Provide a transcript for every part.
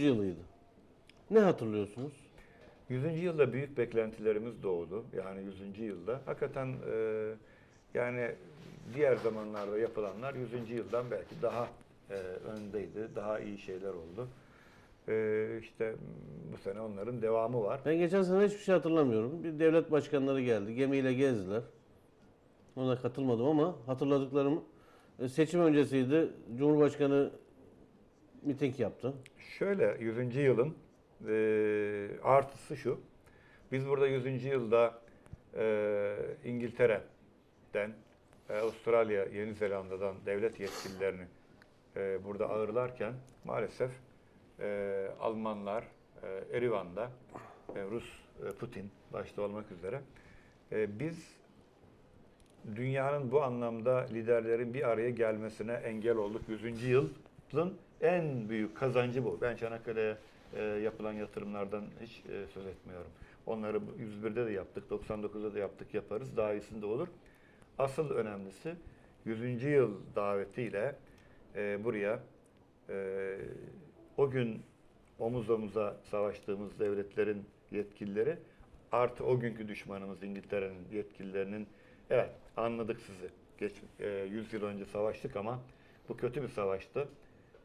yılıydı. Ne hatırlıyorsunuz? 100. yılda büyük beklentilerimiz doğdu. Yani 100. yılda. Hakikaten e, yani diğer zamanlarda yapılanlar 100. yıldan belki daha e, öndeydi. Daha iyi şeyler oldu. E, işte bu sene onların devamı var. Ben geçen sene hiçbir şey hatırlamıyorum. Bir devlet başkanları geldi. Gemiyle gezdiler. Ona katılmadım ama hatırladıklarım e, seçim öncesiydi. Cumhurbaşkanı miting yaptı. Şöyle 100. yılın e, artısı şu. Biz burada 100. yılda e, İngiltere'den, e, Avustralya, Yeni Zelanda'dan devlet yetkililerini e, burada ağırlarken maalesef e, Almanlar, e, Erivan'da, e, Rus e, Putin başta olmak üzere e, biz dünyanın bu anlamda liderlerin bir araya gelmesine engel olduk. 100. yılın en büyük kazancı bu. Ben Çanakkale'ye e, yapılan yatırımlardan hiç e, söz etmiyorum. Onları bu 101'de de yaptık, 99'da da yaptık, yaparız. Daha iyisinde olur. Asıl önemlisi 100. yıl davetiyle e, buraya e, o gün omuz omuza savaştığımız devletlerin yetkilileri artı o günkü düşmanımız İngiltere'nin yetkililerinin evet anladık sizi. Geç, e, 100 yıl önce savaştık ama bu kötü bir savaştı.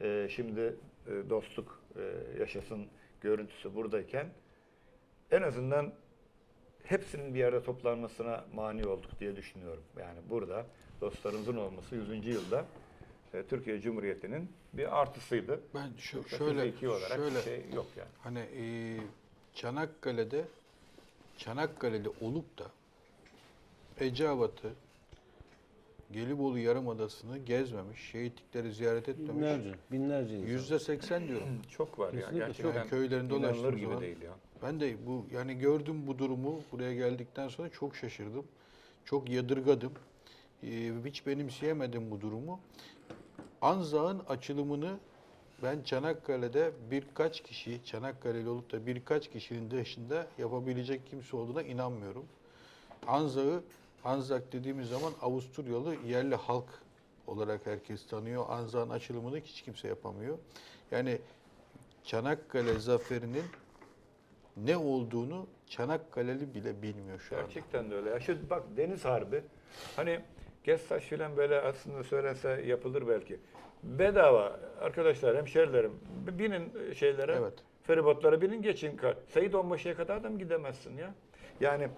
E, şimdi e, dostluk e, yaşasın görüntüsü buradayken en azından hepsinin bir yerde toplanmasına mani olduk diye düşünüyorum. Yani burada dostlarımızın olması 100. yılda e, Türkiye Cumhuriyeti'nin bir artısıydı. Ben şu, Yoksa şöyle olarak şöyle şey yok yani. hani e, Çanakkale'de Çanakkale'de olup da Eceabat'ı Gelibolu Yarımadası'nı gezmemiş, şehitlikleri ziyaret etmemiş. Binlerce, binlerce insan. Yüzde seksen diyorum. Çok var Kesinlikle ya. çok. Gerçekten Köylerinde inanılır dolaştığım gibi zaman- değil ya. Ben de bu yani gördüm bu durumu buraya geldikten sonra çok şaşırdım. Çok yadırgadım. Ee, hiç benimseyemedim bu durumu. Anzak'ın açılımını ben Çanakkale'de birkaç kişi, Çanakkale'li olup da birkaç kişinin dışında yapabilecek kimse olduğuna inanmıyorum. Anzak'ı, Anzak dediğimiz zaman Avusturyalı yerli halk olarak herkes tanıyor. Anzak'ın açılımını hiç kimse yapamıyor. Yani Çanakkale zaferinin ne olduğunu Çanakkale'li bile bilmiyor şu anda. Gerçekten de öyle. Ya şu bak Deniz Harbi hani Gestaş filan böyle aslında söylese yapılır belki. Bedava arkadaşlar, hemşerilerim binin şeylere, Evet. feribotlara binin geçin. Seyit Onbaşı'ya kadar da mı gidemezsin ya? Yani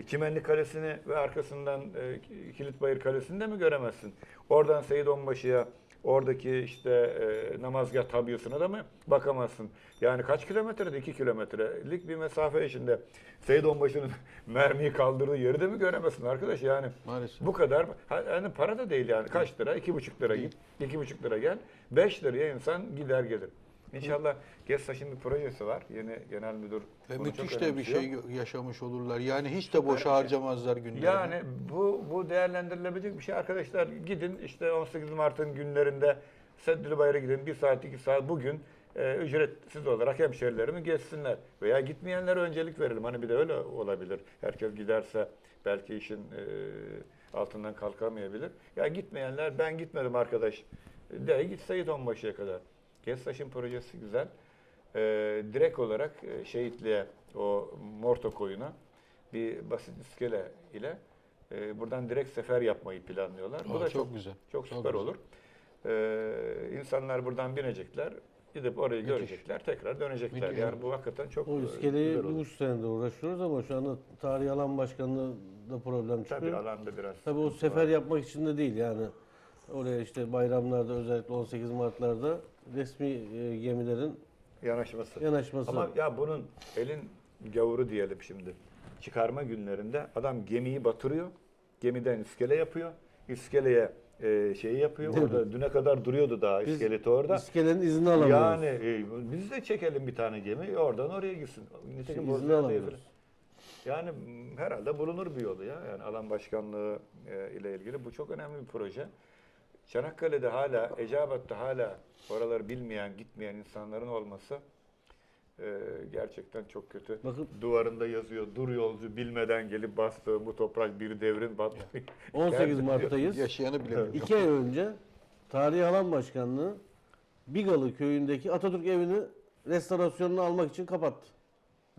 e, Çimenli Kalesi'ni ve arkasından e, Kilitbayır Kalesi'ni de mi göremezsin? Oradan Seyit Onbaşı'ya oradaki işte e, namazgah tabyasına da mı bakamazsın? Yani kaç kilometrede? 2 kilometrelik bir mesafe içinde Seyit Onbaşı'nın mermiyi kaldırdığı yeri de mi göremezsin arkadaş? Yani Maalesef. bu kadar. Yani para da değil yani. Kaç lira? İki buçuk lira git. iki buçuk lira gel. Beş liraya insan gider gelir. İnşallah GESTAŞ'ın bir projesi var. Yeni genel müdür Ve müthiş de bir şey yaşamış olurlar. Yani hiç de boşa harcamazlar günlerini. Yani bu bu değerlendirilebilecek bir şey arkadaşlar. Gidin işte 18 Mart'ın günlerinde Seddili Bayır'a gidin. Bir saat iki saat bugün e, ücretsiz olarak hemşerilerimi gezsinler. Veya gitmeyenlere öncelik verelim. Hani bir de öyle olabilir. Herkes giderse belki işin e, altından kalkamayabilir. Ya gitmeyenler ben gitmedim arkadaş de git Seyit Onbaşı'ya kadar. Gestaş'ın projesi güzel. E, direkt olarak e, şehitliğe o Morto koyuna bir basit iskele ile e, buradan direkt sefer yapmayı planlıyorlar. Bu Aa, da çok çok güzel. Çok Çok süper güzel. olur. E, insanlar buradan binecekler, gidip orayı Müthiş. görecekler, tekrar dönecekler. Müthiş. Yani bu hakikaten çok O e, iskeleyi güzel bir üç senedir uğraşıyoruz ama şu anda tarihi alan başkanlığı da problem çıkıyor. Tabii alanda biraz. Tabii o sefer var. yapmak için de değil yani. Oraya işte bayramlarda özellikle 18 Mart'larda resmi e, gemilerin yanaşması. yanaşması. Ama ya bunun elin gavuru diyelim şimdi. Çıkarma günlerinde adam gemiyi batırıyor. Gemiden iskele yapıyor. İskeleye e, şeyi yapıyor. Değil Orada mi? düne kadar duruyordu daha Biz iskeleti orada. İskelenin izni alamıyoruz. Yani e, biz de çekelim bir tane gemi oradan oraya gitsin. Nitekim İzni Bozcaada'ya alamıyoruz. falan. Yani m, herhalde bulunur bir yolu ya. Yani alan başkanlığı e, ile ilgili bu çok önemli bir proje. Çanakkale'de hala, Eceabat'ta hala oraları bilmeyen, gitmeyen insanların olması e, gerçekten çok kötü. Bakın Duvarında yazıyor, dur yolcu bilmeden gelip bastığım bu toprak bir devrin battı. 18 Mart'tayız. Yaşayanı bile bilmiyor. İki ay önce Tarihi Alan Başkanlığı Bigalı köyündeki Atatürk evini restorasyonunu almak için kapattı.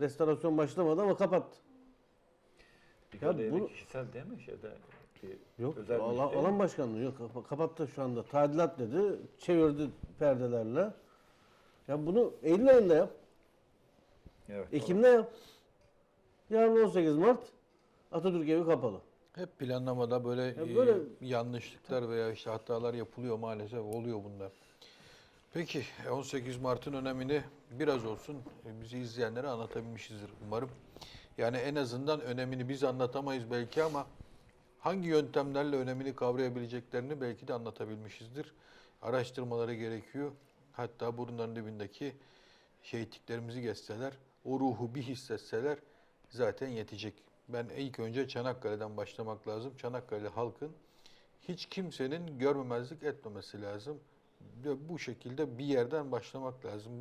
Restorasyon başlamadı ama kapattı. Bir Ya ya bunu- kişisel değil mi şeyde? Bir Yok özel bir alan, değil alan başkanlığı yok kapa- kapattı şu anda. Tadilat dedi. Çevirdi perdelerle. Ya bunu Eylül ayında yap. Evet. Ekim'de yap. Yarın 18 Mart Atatürk evi kapalı. Hep planlamada böyle, Ya böyle- e, yanlışlıklar veya işte hatalar yapılıyor maalesef oluyor bunlar. Peki 18 Mart'ın önemini biraz olsun e, bizi izleyenlere anlatabilmişizdir umarım. Yani en azından önemini biz anlatamayız belki ama hangi yöntemlerle önemini kavrayabileceklerini belki de anlatabilmişizdir. Araştırmaları gerekiyor. Hatta burunların dibindeki şehitliklerimizi geçseler, o ruhu bir hissetseler zaten yetecek. Ben ilk önce Çanakkale'den başlamak lazım. Çanakkale halkın hiç kimsenin görmemezlik etmemesi lazım. Bu şekilde bir yerden başlamak lazım.